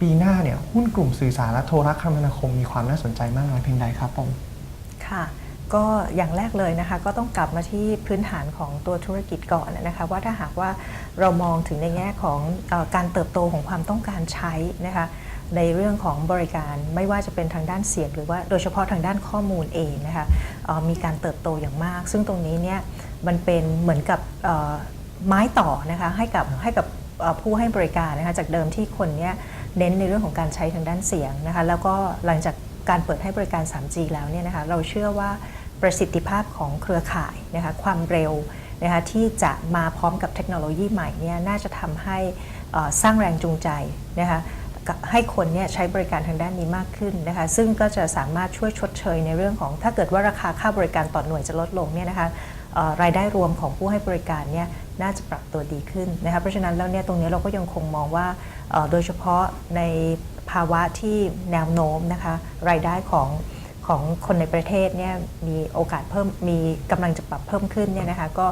ปีหน้าเนี่ยหุ้นกลุ่มสื่อสารและโทรคมนาคมมีความน่าสนใจมากน้อยเพียงใดครับผมค่ะก็อย่างแรกเลยนะคะก็ต้องกลับมาที่พื้นฐานของตัวธุรกิจก่อนนะคะว่าถ้าหากว่าเรามองถึงในแง่ของอการเติบโตของความต้องการใช้นะคะในเรื่องของบริการไม่ว่าจะเป็นทางด้านเสียง หรือว่าโดยเฉพาะทางด้านข้อมูลเองนะคะมีการเติบโตอย่างมาก ซึ่งตรงนี้เนี่ยมันเป็นเหมือนกับไม้ต่อนะคะให้กับให้กับผู้ให้บริการนะคะจากเดิมที่คนเนี่ย เน้นในเรื่องของการใช้ทางด้านเสียงนะคะแล้วก็หลังจากการเปิดให้บริการ 3G แล้วเนี่ยนะคะเราเชื่อว่าประสิทธิภาพของเครือข่ายนะคะความเร็วนะคะที่จะมาพร้อมกับเทคโนโลยีใหม่เนี่ยน่าจะทำให้สร้างแรงจูงใจนะคะให้คนเนี่ยใช้บริการทางด้านนี้มากขึ้นนะคะซึ่งก็จะสามารถช่วยชดเชยในเรื่องของ ถ้าเกิดว่าราคาค่าบริการต่อหน่วยจะลดลงเนี่ยนะคะ รายได้รวมของผู้ให้บริการเนี่ยน่าจะปรับตัวดีขึ้นนะคะเพราะฉะนั้นแล้วเนี่ยตรงนี้เราก็ยังคงมองว่าโดยเฉพาะในภาวะที่แนวโน้มนะคะรายได้ของของคนในประเทศเนี่ยมีโอกาสเพิ่มมีกำลังจะปรับเพิ่มขึ้นเนี่ยนะคะก็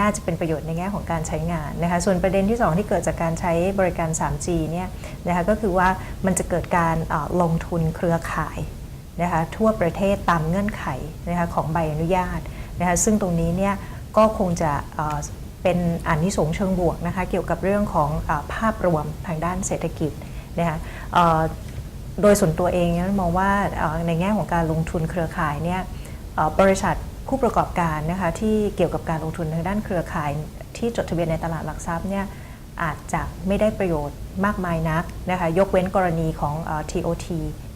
น่าจะเป็นประโยชน์ในแง่ของการใช้งานนะคะส่วนประเด็นที่ 2 ที่เกิดจากการใช้บริการ 3G เนี่ยนะคะก็คือว่ามันจะเกิดการลงทุนเครือข่ายนะคะทั่วประเทศตามเงื่อนไขนะคะของใบอนุญาต นะคะซึ่งตรงนี้เนี่ยก็คงจะเป็นอันที่สงส์เชิงบวกนะคะเกี่ยวกับเรื่องของอภาพรวมทางด้านเศรษฐกิจนะคะโดยส่วนตัวเองมองว่าในแง่ของการลงทุนเครือข่ายเนี่ยบริษัทผู้ประกอบการนะคะที่เกี่ยวกับการลงทุนทางด้านเครือข่ายที่จดทะเบียนในตลาดหลักทรัพย์เนี่ยอาจจะไม่ได้ประโยชน์มากมายนักนะคะยกเว้นกรณีของ TOT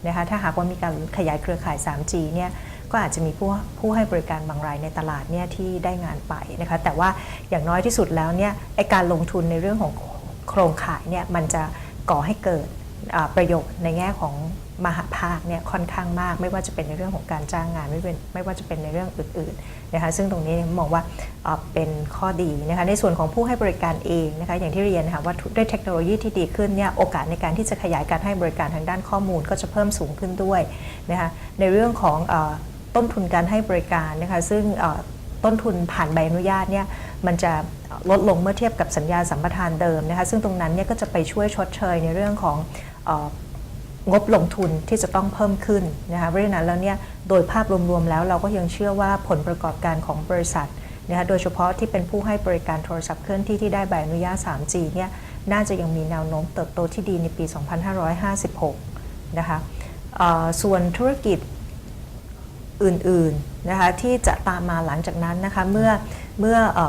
นะคะถ้าหากว่ามีการขยายเครือข่าย 3G เนี่ย ก็อาจจะมีผู้ผู้ให้บริการบางรายในตลาดเนี่ยที่ได้งานไปนะคะแต่ว่าอย่างน้อยที่สุดแล้วเนี่ยไอการลงทุนในเรื่องของโครงข่ายเนี่ยมันจะก่อให้เกิดประโยชน์ในแง่ของมหาภาคเนี่ยค่อนข้างมาก ไม่ว่าจะเป็นในเรื่องของการจ้างงานไม่เป็นไม่ว่าจะเป็นในเรื่องอื่นๆนะคะซึ่งตรงนี้มองว่าเป็นข้อดีนะคะในส่วนของผู้ให้บริการเองนะคะอย่างที่เรียนนะคะว่าด้วยเทคโนโลยีที่ดีขึ้นเนี่ยโอกาสในการที่จะขยายการให้บริการทางด้านข้อมูลก็จะเพิ่มสูงขึ้นด้วยนะคะในเรื่องของ ต้นทุนการให้บริการนะคะซึ่งต้นทุนผ่านใบอนุญาตเนี่ยมันจะลดลงเมื่อเทียบกับสัญญาสัมปทานเดิมนะคะซึ่งตรงนั้นเนี่ยก็จะไปช่วยชดเชยในเรื่องของงบลงทุนที่จะต้องเพิ่มขึ้นนะคะเพราะฉะนั้นแล้วเนี่ยโดยภาพรวมๆแล้วเราก็ยังเชื่อว่าผลประกอบการของบริษัทนะคะโดยเฉพาะที่เป็นผู้ให้บริการโทรศัพท์เคลื่อนที่ที่ได้ใบอนุญาต 3G เนี่ยน่าจะยังมีแนวโน้มเติบโตที่ดีในปี 2556 นะคะส่วนธุรกิจ อื่นๆนะคะที่จะตามมาหลังจากนั้นนะคะเมื่อเมื่อเอ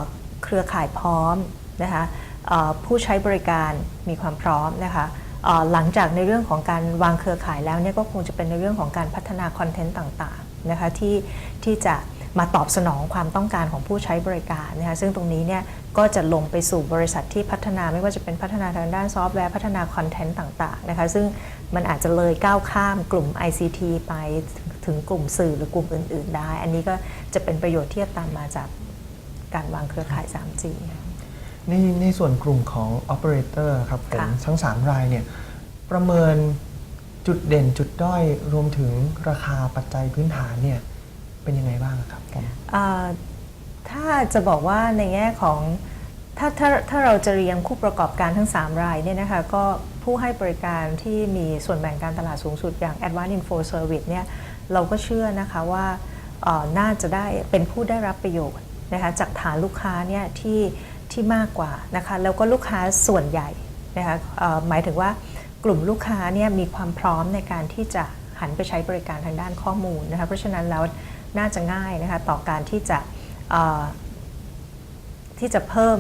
เครือข่ายพร้อมนะคะผู้ใช้บริการมีความพร้อมนะคะหลังจากในเรื่องของการวางเครือข่ายแล้วเนี่ยก็คงจะเป็นในเรื่องของการพัฒนาคอนเทนต์ต่างๆนะคะที่ที่จะมาตอบสนองความต้องการของผู้ใช้บริการนะคะซึ่งตรงนี้เนี่ยก็จะลงไปสู่บริษัทที่พัฒนาไม่ว่าจะเป็นพัฒนาทางด้านซอฟต์แวร์พัฒนาคอนเทนต์ต่างๆนะคะซึ่งมันอาจจะเลยก้าวข้ามกลุ่ม ICT ไป ถึงกลุ่มสื่อหรือกลุ่มอื่น ๆ ได้ อันนี้ก็จะเป็นประโยชน์ที่จะตามมาจากการวางเครือข่าย 3G ในในส่วนกลุ่มของ Operator ครับผมค่ะทั้ง 3 รายเนี่ยประเมินจุดเด่นจุดด้อยรวมถึงราคาปัจจัยพื้นฐานเนี่ยเป็นยังไงบ้างครับผมอ่าถ้าจะบอกว่าในแง่ของถ้าถ้าถ้าเราจะเรียงผู้ประกอบการทั้ง 3 รายเนี่ยนะคะก็ผู้ให้บริการที่มีส่วนแบ่งการตลาดสูงสุดอย่าง Advanced Info Service เนี่ย เราก็เชื่อนะคะว่าน่าจะได้เป็นผู้ได้รับประโยชน์นะคะจากฐานลูกค้าเนี่ยที่ที่มากกว่านะคะแล้วก็ลูกค้าส่วนใหญ่นะคะหมายถึงว่ากลุ่มลูกค้าเนี่ยมีความพร้อมในการที่จะหันไปใช้บริการทางด้านข้อมูลนะคะเพราะฉะนั้นแล้วน่าจะง่ายนะคะต่อการที่จะที่จะเพิ่ม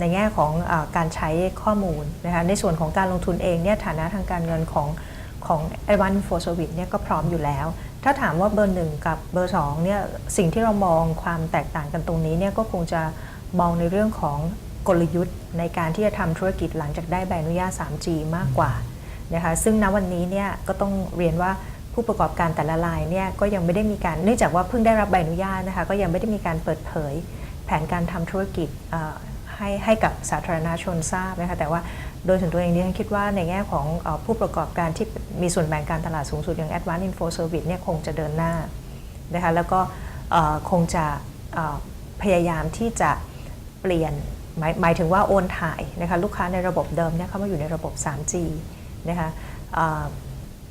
ในแง่ของอการใช้ข้อมูลนะคะในส่วนของการลงทุนเองเนี่ยฐานะทางการเงินของของ a d v a n c e for Service เนี่ยก็พร้อมอยู่แล้ว ถ้าถามว่าเบอร์หนึ่งกับเบอร์สองเนี่ยสิ่งที่เรามองความแตกต่างกันตรงนี้เนี่ยก็คงจะมองในเรื่องของกลยุทธ์ในการที่จะทำธุรกิจหลังจากได้ใบอนุญาต 3G มากกว่านะคะซึ่งณวันนี้เนี่ยก็ต้องเรียนว่าผู้ประกอบการแต่ละรายเนี่ยก็ยังไม่ได้มีการเนื่องจากว่าเพิ่งได้รับใบอนุญาตนะคะก็ยังไม่ได้มีการเปิดเผยแผนการทำธุรกิจ ให้ให้กับสาธารณชนทราบนะคะแต่ว่าโดยส่วนตัวเองดิฉันคิดว่าในแง่ของผู้ประกอบการที่มีส่วนแบ่งการตลาดสูงสุดอย่าง Advanced Info Service เนี่ยคงจะเดินหน้านะคะแล้วก็คงจะพยายามที่จะเปลี่ยนหมายหมายถึงว่าโอนถ่ายนะคะลูกค้าในระบบเดิมเนี่ยเข้ามาอยู่ในระบบ 3G นะคะ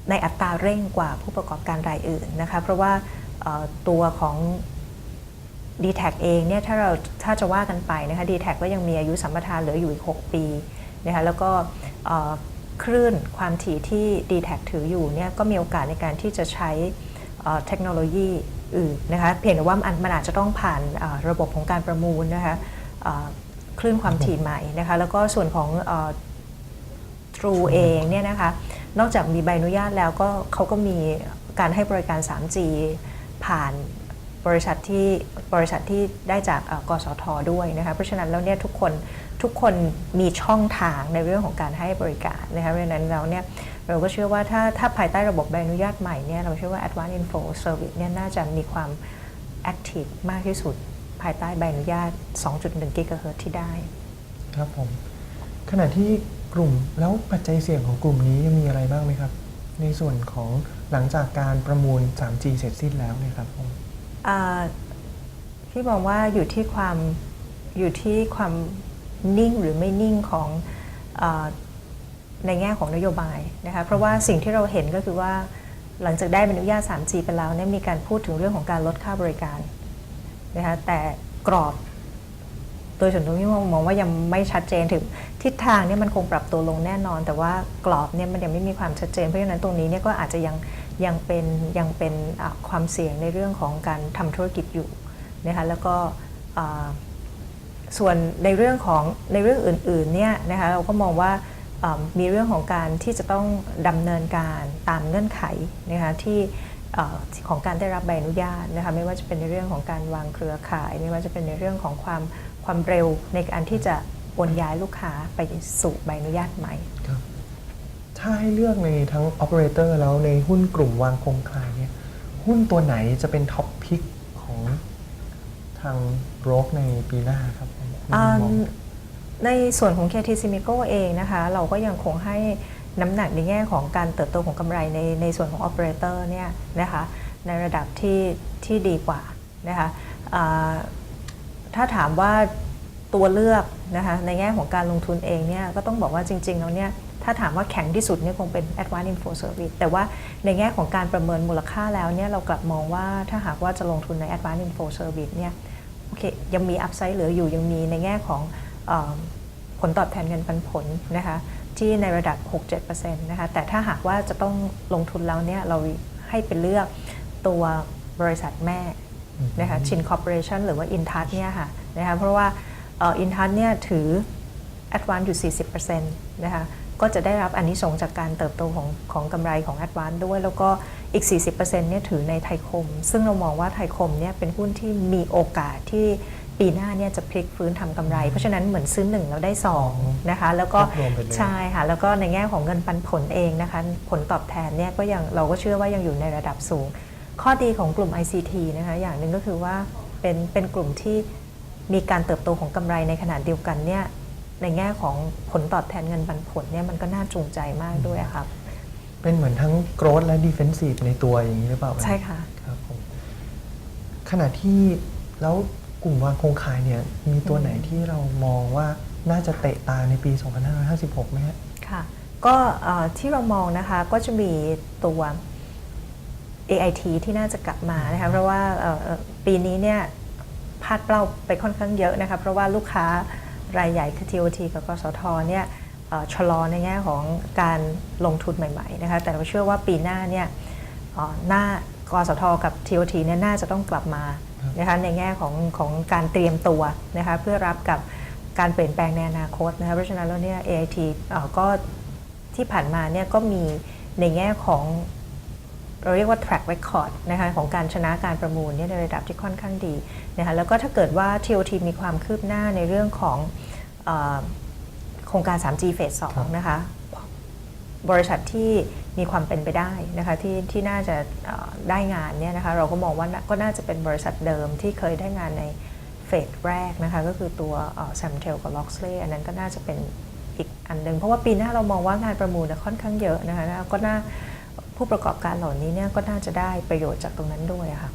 ในอัตราเร่งกว่าผู้ประกอบการรายอื่นนะคะเพราะว่าตัวของ d t แทเองเนี่ยถ้าเราถ้าจะว่ากันไปนะคะ d t แทก็ยังมีอายุสัมปทานเหลืออยู่อีก 6 ปีนะคะแล้วก็คลื่นความถี่ที่ d t แทถืออยู่เนี่ยก็มีโอกาสในการที่จะใช้เทคโนโลยีอื่นนะคะเพียงแต่ว่ามันอาจจะต้องผ่านระบบของการประมูลนะคะคลื่นความถี่ใหม่นะคะแล้วก็ส่วนของอ True เองเนี่ยนะคะนอกจากมีใบอนุญาตแล้วก็เขาก็มีการให้บริการ 3G ผ่าน บริษัทที่บริษัทที่ได้จากกสทด้วยนะคะเพราะฉะนั้นแล้วเนี่ยทุกคนทุกคนมีช่องทางในเรื่องของการให้บริการนะคะเพราะฉะนั้นแล้วเนี่ยเราก็เชื่อว่าถ้าถ้าภายใต้ระบบใบอนุญาตใหม่เนี่ยเราเชื่อว่า Advanced Info Service เนี่ยน่าจะมีความ Active มากที่สุด ภายใต้ใบอนุญาต 2.1 GHz ที่ได้ ครับผม ขณะที่กลุ่มแล้วปัจจัยเสี่ยงของกลุ่มนี้ยังมีอะไรบ้างไหมครับ ในส่วนของหลังจากการประมูล 3G เสร็จสิ้นแล้วเนะครับผม พี่มองว่าอยู่ที่ความอยู่ที่ความนิ่งหรือไม่นิ่งของอในแง่ของนโยบายนะคะเพราะว่าสิ่งที่เราเห็นก็คือว่าหลังจากได้ใบอนุญาต 3G ไปแล้วเนี่ยมีการพูดถึงเรื่องของการลดค่าบริการนะคะแต่กรอบ โดยส่วนตัวพี่มองมองว่ายังไม่ชัดเจนถึงทิศทางเนี่ยมันคงปรับตัวลงแน่นอน แต่ว่ากรอบเนี่ยมันยังไม่มีความชัดเจนเพราะฉะนั้นตรงนี้เนี่ยก็อาจจะยัง ยังเป็นยังเป็นความเสี่ยงในเรื่องของการทำธุรกิจอยู่นะคะแล้วก็ส่วนในเรื่องของในเรื่องอื่นๆเนี่ยนะคะเราก็มองว่ามีเรื่องของการที่จะต้องดำเนินการตามเงื่อนไขนะคะที่ของการได้รับใบอนุญาตนะคะไม่ว่าจะเป็นในเรื่องของการวางเครือข่าย ไม่ว่าจะเป็นในเรื่องของความความเร็วในการที่จะโอนย้ายลูกค้าไปสู่ใบอนุญาตใหม่ครับ ถ้าให้เลือกในทั้ง Operator แล้วในหุ้นกลุ่มวางโครงข่ายเนี่ยหุ้นตัวไหนจะเป็นท็อปพิกของทางโบรกในปีหน้าครับผมคุณอืมองมในส่วนของ KT s i m i c o เองนะคะ เราก็ยังคงให้น้ำหนักในแง่ของการเติบโตของกำไรในในส่วนของ Operator เนี่ยนะคะในระดับที่ที่ดีกว่านะคะอ่าถ้าถามว่าตัวเลือกนะคะในแง่ของการลงทุนเองเนี่ยก็ต้องบอกว่าจริงๆแล้วเนี่ย ถ้าถามว่าแข็งที่สุดเนี่ยคงเป็น Advanced Info Service แต่ว่าในแง่ของการประเมินมูลค่าแล้วเนี่ยเรากลับมองว่าถ้าหากว่าจะลงทุนใน Advanced Info Service เนี่ยโอเคยังมีอัพไซด์เหลืออยู่ยังมีในแง่ของเออผลตอบแทนเงินปันผลนะคะที่ในระดับ 6-7%นะคะแต่ถ้าหากว่าจะต้องลงทุนแล้วเนี่ยเราให้ไปเลือกตัวบริษัทแม่นะคะชินคอร์ปอเรชันหรือว่าอินทัศเนี่ยค่ะนะคะเพราะว่าอินทัศเนี่ยถือ a d v a n c e อยู่ 40%นะคะ ก็จะได้รับอันนี้ส่งส์จากการเติบโตของของกำไรของ a d v a n c e ด้วย แล้วก็อีก 40%เนี่ยถือในไทยคม ซึ่งเรามองว่าไทยคมเนี่ยเป็นหุ้นที่มีโอกาสที่ปีหน้าเนี่ยจะพลิกฟื้นทำกำไร เพราะฉะนั้นเหมือนซื้อหนึ่งแล้วได้สองนะคะ แล้วก็รวมไปเลย ใช่ค่ะ แล้วก็ในแง่ของเงินปันผลเองนะคะ ผลตอบแทนเนี่ยก็ยังเราก็เชื่อว่ายังอยู่ในระดับสูง ข้อดีของกลุ่ม ICT นะคะ อย่างหนึ่งก็คือว่าเป็นเป็นกลุ่มที่มีการเติบโตของกำไรในขณะเดียวกันเนี่ย ในแง่ของผลตอบแทนเงินปันผลเนี่ยมันก็น่าจูงใจมากด้วยอะครับ เป็นเหมือนทั้ง growth และ defensive ในตัวอย่างนี้หรือเปล่าใช่ค่ะครับผมขณะที่แล้วกลุ่มวางโครงข่ายเนี่ยมีตัวไหนที่เรามองว่าน่าจะเตะตาในปี 2556ไหมฮะค่ะก็เอ่อที่เรามองนะคะก็จะมีตัว AIT ที่น่าจะกลับมานะคะเพราะว่าเอ่อเอ่อปีนี้เนี่ยพลาดเป้าไปค่อนข้างเยอะนะคะเพราะว่าลูกค้า รายใหญ่คือ TOT กับกสทเนี่ยเอ่อชะลอในแง่ของการลงทุนใหม่ๆนะคะแต่เราเชื่อว่าปีหน้าเนี่ยเอ่อหน้ากสทกับ TOT เนี่ยน่าจะต้องกลับมานะคะในแง่ของของการเตรียมตัวนะคะเพื่อรับกับการเปลี่ยนแปลงในอนาคตนะคะเพราะฉะนั้นแล้วเนี่ย AIT เอ่อก็ที่ผ่านมาเนี่ยก็มีในแง่ของ เราเรียกว่า track record นะคะของการชนะการประมูลเนี่ยในระดับที่ค่อนข้างดีนะคะแล้วก็ถ้าเกิดว่า TOT มีความคืบหน้าในเรื่องของเออโครงการ 3G เฟสครับ2นะคะบริษัทที่มีความเป็นไปได้นะคะที่ที่น่าจะเอ่อได้งานเนี่ยนะคะเราก็มองว่าน่าก็น่าจะเป็นบริษัทเดิมที่เคยได้งานในเฟสแรกนะคะก็คือตัวแซมเทลกับล็อกสเลย์อันนั้นก็น่าจะเป็นอีกอันหนึ่งเพราะว่าปีหน้าเรามองว่างานประมูลเนี่ยค่อนข้างเยอะนะคะแล้วก็น่า ผู้ประกอบการเหล่านี้เนี่ยก็น่าจะได้ประโยชน์จากตรงนั้นด้วยค่ะ